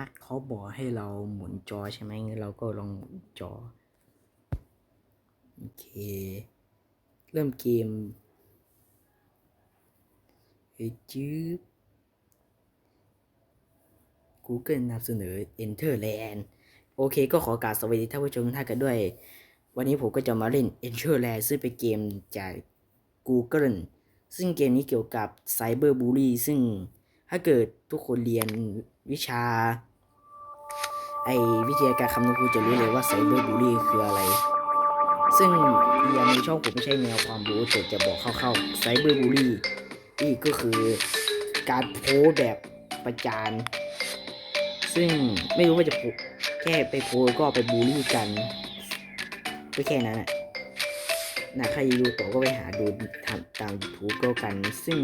ะเขาบอกให้เราหมุนจอใช่ไหมงั้นเราก็ลองหมุนจอ โอเค เริ่มเกมเฮ้ยจื๊บ Google นำเสนอ Enterland โอเคก็ขอกราบสวัสดีท่านผู้ชมท่านกันด้วย วันนี้ผมก็จะมาเล่น Enterland ซึ่งเป็นเกมจาก Google ซึ่งเกมนี้เกี่ยวกับ Cyber Bully ซึ่งถ้าเกิดทุกคนเรียนวิชา ไอวิทยาการคำนวณคุจะรู้เลยว่า Cyber Bully คืออะไร ซึ่งเรียนในช่องผมไม่ใช่แนวความรู้แต่จะบอกคร่าวๆ Cyber Bully นี่ก็คือการโพสแบบประจานซึ่งไม่รู้ว่าจะโพแค่ไปโพสก็ไปบูลลี่กันก็แค่นั้นแหละนะใครดูต่อก็ไปหาดูทำตาม YouTube ก็กัน ซึ่ง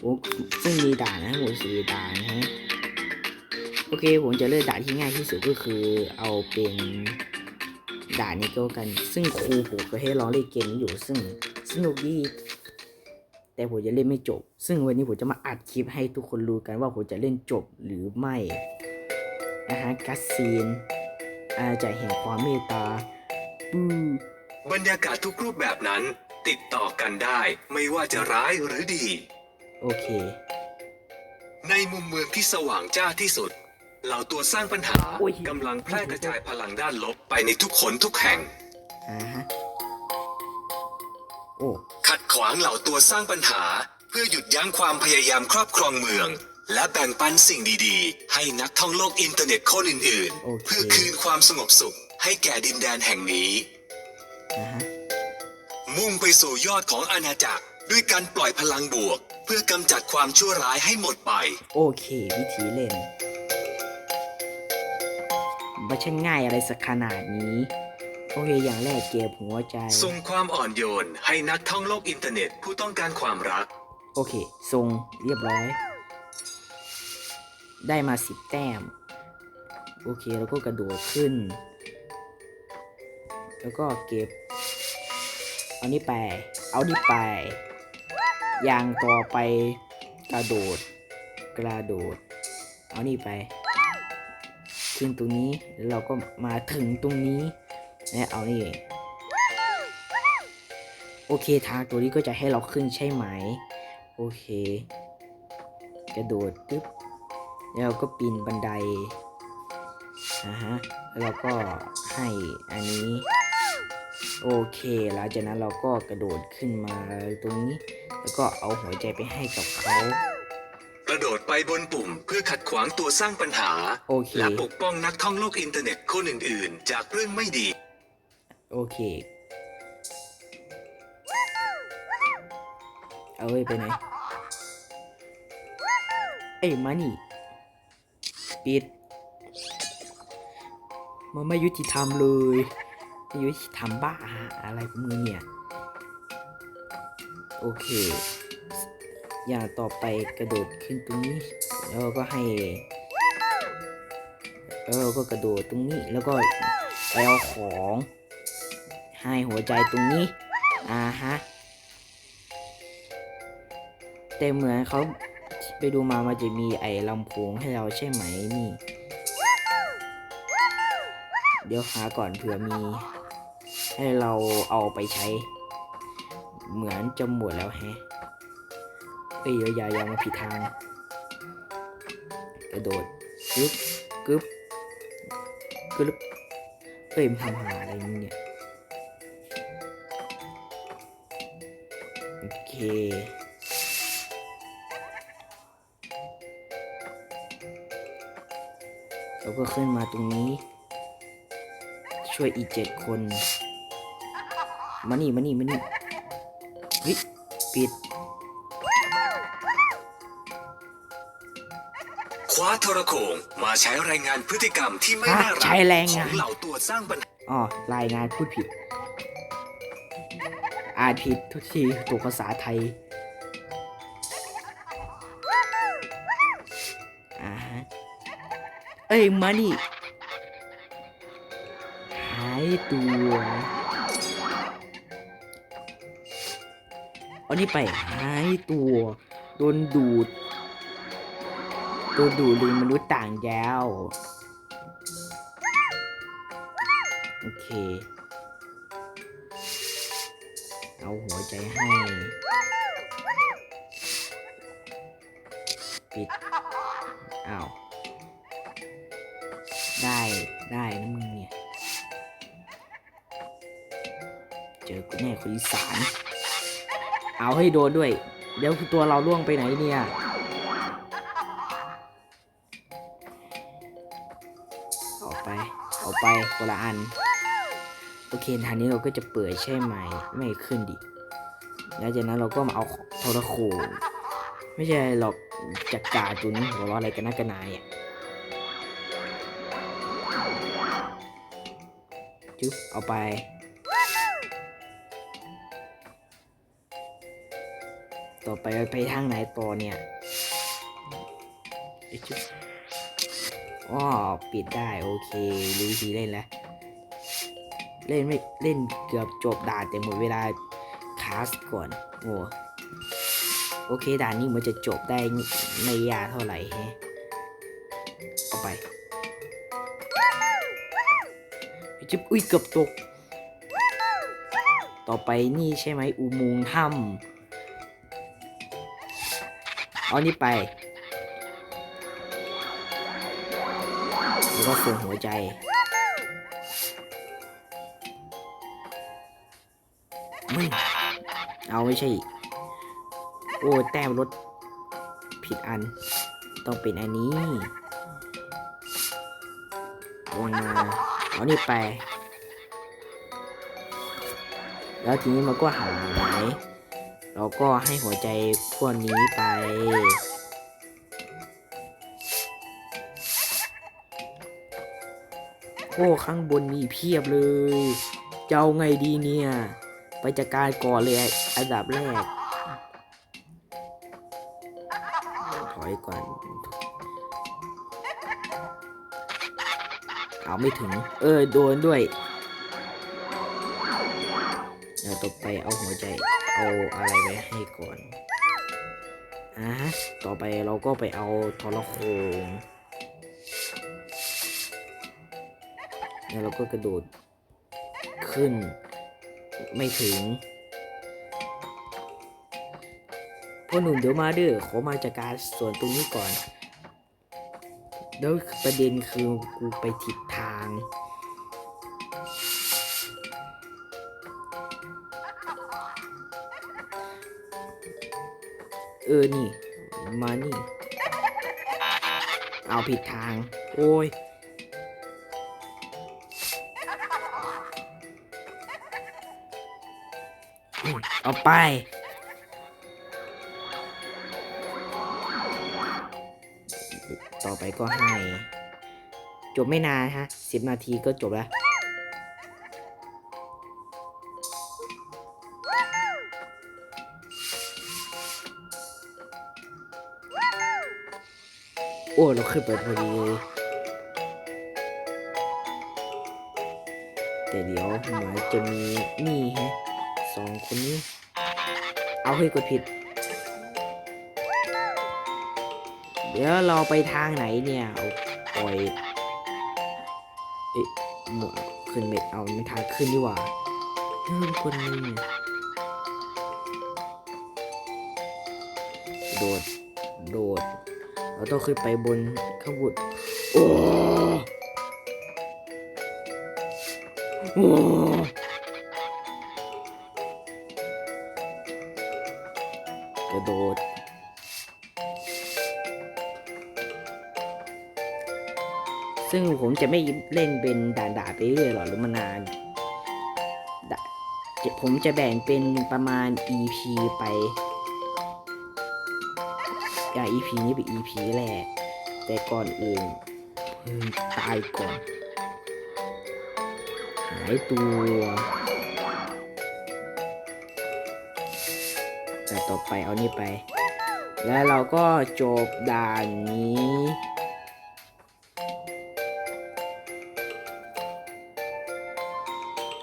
โอซึ่งมีด่านนะหมดสีด่านนะ โอเคผมจะเลือกด่านที่ง่ายที่สุดก็คือเอาเป็นด่านนี้ก็กัน ซึ่งครูผมก็ให้ลองเล่นเกมนี้อยู่ซึ่งสนุกดีแต่ผมจะเล่นไม่จบ ซึ่งวันนี้ผมจะมาอัดคลิปให้ทุกคนรู้กันว่าผมจะเล่นจบหรือไม่นะฮะกัสซีนอาจจะแห่งความเมตตาอือบรรยากาศทุกรูปแบบนั้น ติดต่อกันได้ไม่ว่าจะร้ายหรือดี โอเค ในมุมเมืองที่สว่างจ้าที่สุด เหล่าตัวสร้างปัญหาโอ้ยกำลังแพร่กระจายพลังด้านลบไปในทุกขนทุกแห่ง อ่าฮะ โอ้ ขัดขวางเหล่าตัวสร้างปัญหา เพื่อหยุดยั้งความพยายามครอบครองเมือง และแบ่งปันสิ่งดีๆ ให้นักท่องโลกอินเทอร์เน็ตคนอื่นโอๆเคเพื่อคืนความสงบสุข ให้แก่ดินแดนแห่งนี้ อ่าฮะ มุ่งไปสู่ยอดของอาณาจักร ด้วยการปล่อยพลังบวก เพื่อกำจัดความชั่วร้ายให้หมดไป โอเค วิธีเล่น ไม่ใช่ง่ายอะไรสักขนาดนี้ โอเค อย่างแรกเก็บหัวใจ ส่งความอ่อนโยนให้นักท่องโลกอินเทอร์เน็ตผู้ต้องการความรัก โอเคทรงเรียบร้อย ได้มาสิบแต้ม โอเค แล้วก็กระโดดขึ้น แล้วก็เก็บ เอานี่ไป เอานี่ไป อย่างต่อไปกระโดด กระโดด เอานี่ไป ขึ้นตรงนี้แล้วเราก็มาถึงตรงนี้และเอานี่โอเคทางตัวนี้ก็จะให้เราขึ้นใช่ไหม โอเค กระโดดปึ๊บแล้วเราก็ปีนบันไดนะฮะแล้วเราก็ให้อันนี้ โอเค หลังจากนั้นเราก็กระโดดขึ้นมาตรงนี้ แล้วก็เอาหัวใจไปให้กับเขา ระโดดไปบนปุ่ม เพื่อขัดขวางตัวสร้างปัญหา โอเค และปกป้องนักท่องโลกอินเทอร์เน็ตคนอื่นๆ จากเรื่องไม่ดี โอเค เอาเว้ยไปไหน เอ้ยมานี่ปิด มันไม่ยุติธรรมเลยไม่ยุติธรรมบ้าอะไรของมึงเนี่ย โอเค อย่างต่อไปกระโดดขึ้นตรงนี้ แล้วก็ให้แล้วเราก็กระโดดตรงนี้แล้วก็ไปเอาของให้หัวใจตรงนี้อ่าฮะแต่เหมือนเขาไปดูมามันจะมีไอ้ลำโพงให้เราใช่ไหมนี่ เดี๋ยวหาก่อนเผื่อมี ให้เราเอาไปใช้ เหมือนจะหมดแล้วแฮะ เอ้ยอย่าอย่ามาผิดทางกระโดดกึบกึบกึบเอ้ยมันทำหาอะไรนี่เนี่ยโอเคแล้วก็ขึ้นมาตรงนี้ ช่วยอีกเจ็ดคน มานี่มานี่มานี่เฮ้ยปิด ว้าโทรโขงมาใช้รายงานพฤติกรรมที่ไม่ฮะน่ารักใช้แรงขงาอนงเหล่าตัวสร้างปัญหาอ๋อรายงานพูดผิดอ่านผิดทุกทีตัวภาษาไทยอ่าฮะเอ้ยมานี่หายตัวเอานี่ไปหายตัวโดนดูด ตัวดูดลิงมนุษย์ต่างดาวโอเค เอาหัวใจให้ ปิด อ้าว ได้ได้นะมึงเนี่ย เจอกูแน่คนอีสาน เอาให้โดนด้วย เดี๋ยวตัวเราล่วงไปไหนเนี่ย ไปคนละอัน โอเคทางนี้เราก็จะเปิดใช่ไหม ไม่ขึ้นดิ แล้วจากนั้นเราก็มาเอาโทรโขงไม่ใช่หรอกจัดกาจุนหัวเราะอะไรกันนักกันนายอะจึ๊บเอาไปต่อไปไปทางไหนต่อเนี่ยเอ๊ะจึ๊บ อ๋อปิดได้โอเครู้วิธีเล่นแล้ว เล่นไม่เล่นเกือบจบด่านแต่หมดเวลาคาสก่อนโอ้โอเคด่านนี้มันจะจบได้ไม่ยากเท่าไหร่แฮะเอาไปจิบอุ้ยเกือบตก ต่อไปนี่ใช่ไหมอุโมงค์ถ้ำเอานี่ไป แล้วก็ส่งหัวใจไม่เอาไม่ใช่ โอ้แต้มรถผิดอัน ต้องเป็นอันนี้ลงมาเอานี่ไป แล้วทีนี้มันก็หายเราก็ให้หัวใจพวกนี้ไป โอ้ข้างบนมีเพียบเลยจะเอาไงดีเนี่ย ไปจัดการก่อนเลยอันดับแรก ถอยก่อน เอาไม่ถึง เออ โดนด้วยเดี๋ยวต่อไปเอาหัวใจ เอาอะไรไปให้ก่อนอะต่อไปเราก็ไปเอาทรโขง แล้วเราก็กระโดดขึ้น ไม่ถึงพ่อหนุ่มเดี๋ยวมาเด้อขอมาจากการส่วนตรงนี้ก่อน แล้วประเด็นคือกูไปผิดทาง เออ นี่ มานี่ เอาผิดทาง โอ้ย เอาไป ต่อไปก็ให้ จบไม่นานฮะสิบนาทีก็จบแล้ว โอ้ เราขึ้นไปพอดีเลยแต่เดี๋ยวเหมือนจะมีนี่ฮะ สองคนนี้ เอาให้กดผิด เดี๋ยวเราไปทางไหนเนี่ยเอาปล่อยเอ๊ะหมวขึ้นไม่เอาไม่ทางขึ้นดีกว่าเพิ่มคนนึงโดด โดด เราต้องขึ้นไปบนข้างบนโอ้โอ้ ระโดด ซึ่งผมจะไม่เล่นเป็นด่านๆไปเรื่อยหรอกหรือมานานผมจะแบ่งเป็นประมาณ EP ไปอย่าง EP นี้เป็น EP แรก แต่ก่อนอื่นตายก่อน หายตัว แต่ต่อไปเอานี่ไป แล้วเราก็จบด่านนี้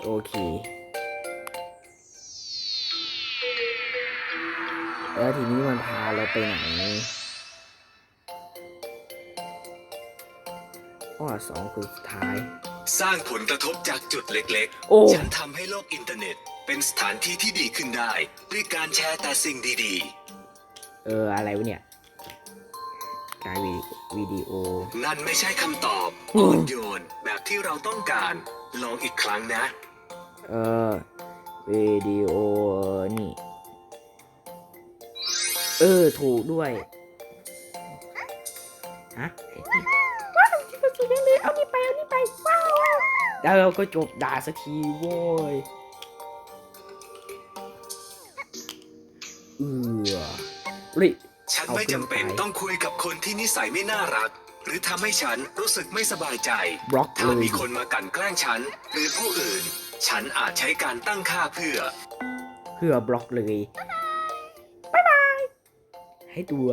โอเคแล้วทีนี้มันพาเราไปไหนข้อสองคือสุดท้าย สร้างผลกระทบจากจุดเล็กโอ้ๆฉันทำให้โลกอินเทอร์เน็ต เป็นสถานที่ที่ดีขึ้นได้ ด้วยการแชร์แต่สิ่งดีเอออะไรวะเนี่ยการวิดีโอๆนั่นไม่ใช่คำตอบอืมอ่อนโยนแบบที่เราต้องการ ลองอีกครั้งนะ เออวิดีโอนี่ เออ ถูกด้วย ฮะว้าวที่สุดเลยเอานี่ไป เอานี่ไป ว้าว แล้วเราก็จบด่าสักทีโว้ย เออเฮ้ยฉันเอาไม่จำเป็นเกินไปต้องคุยกับคนที่นิสัยไม่น่ารัก หรือทำให้ฉันรู้สึกไม่สบายใจบล็อกถ้าเลยมีคนมากลั่นแกล้งฉัน หรือผู้อื่น ฉันอาจใช้การตั้งค่าเพื่อ เพื่อบล็อกเลยบายบาย ให้ตัว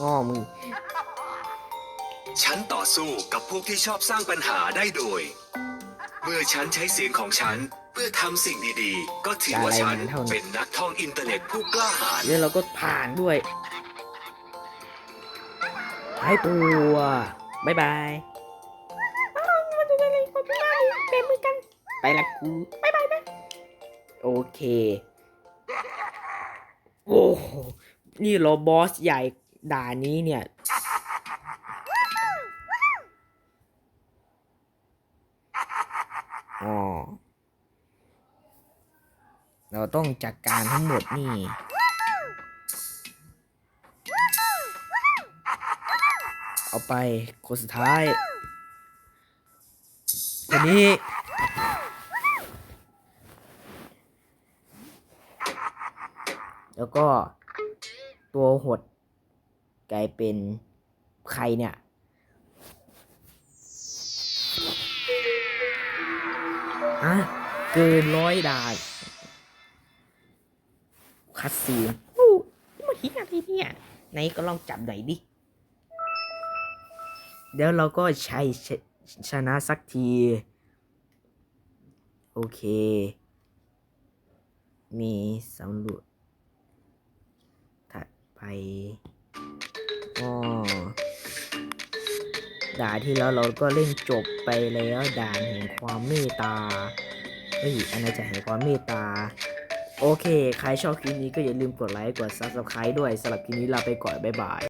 อ้อมึง ฉันต่อสู้กับพวกที่ชอบสร้างปัญหาได้โดย เมื่อฉันใช้เสียงของฉัน เพื่อทำสิ่งดีๆ ก็ถือว่าฉันอะไรมันเท่านี้เป็นนักท่องอินเทอร์เน็ตผู้กล้าหาญแล้วเราก็ผ่านด้วยหายตัวบายบายมาดูอะไรคนที่มาเป็นมือกันไปละกูบายบายนะโอเค โอ้โหนี่เราบอสใหญ่ด่านนี้เนี่ย อ๋อเราต้องจัดการทั้งหมดนี่ เอาไปคนสุดท้ายคนนี้แล้วก็ตัวหดกลายเป็นใครเนี่ย ฮะเกินร้อยดาทคัดซีนอู้นี่มันฮิตอะไรเนี่ยไหนก็ลองจับหน่อยดิ เดี๋ยวเราก็ใช้ชชนะสักที โอเค มีสำรวจถัดไปอ๋อ ด่านที่แล้วเราก็เล่นจบไปแล้วด่านแห่งความเมตตาเฮ้ยอันนี้จะแห่งความเมตตา โอเค ใครชอบคลิปนี้ก็อย่าลืมกดไลค์กด Subscribe ด้วยสำหรับคลิปนี้ลาไปก่อนบ๊ายบาย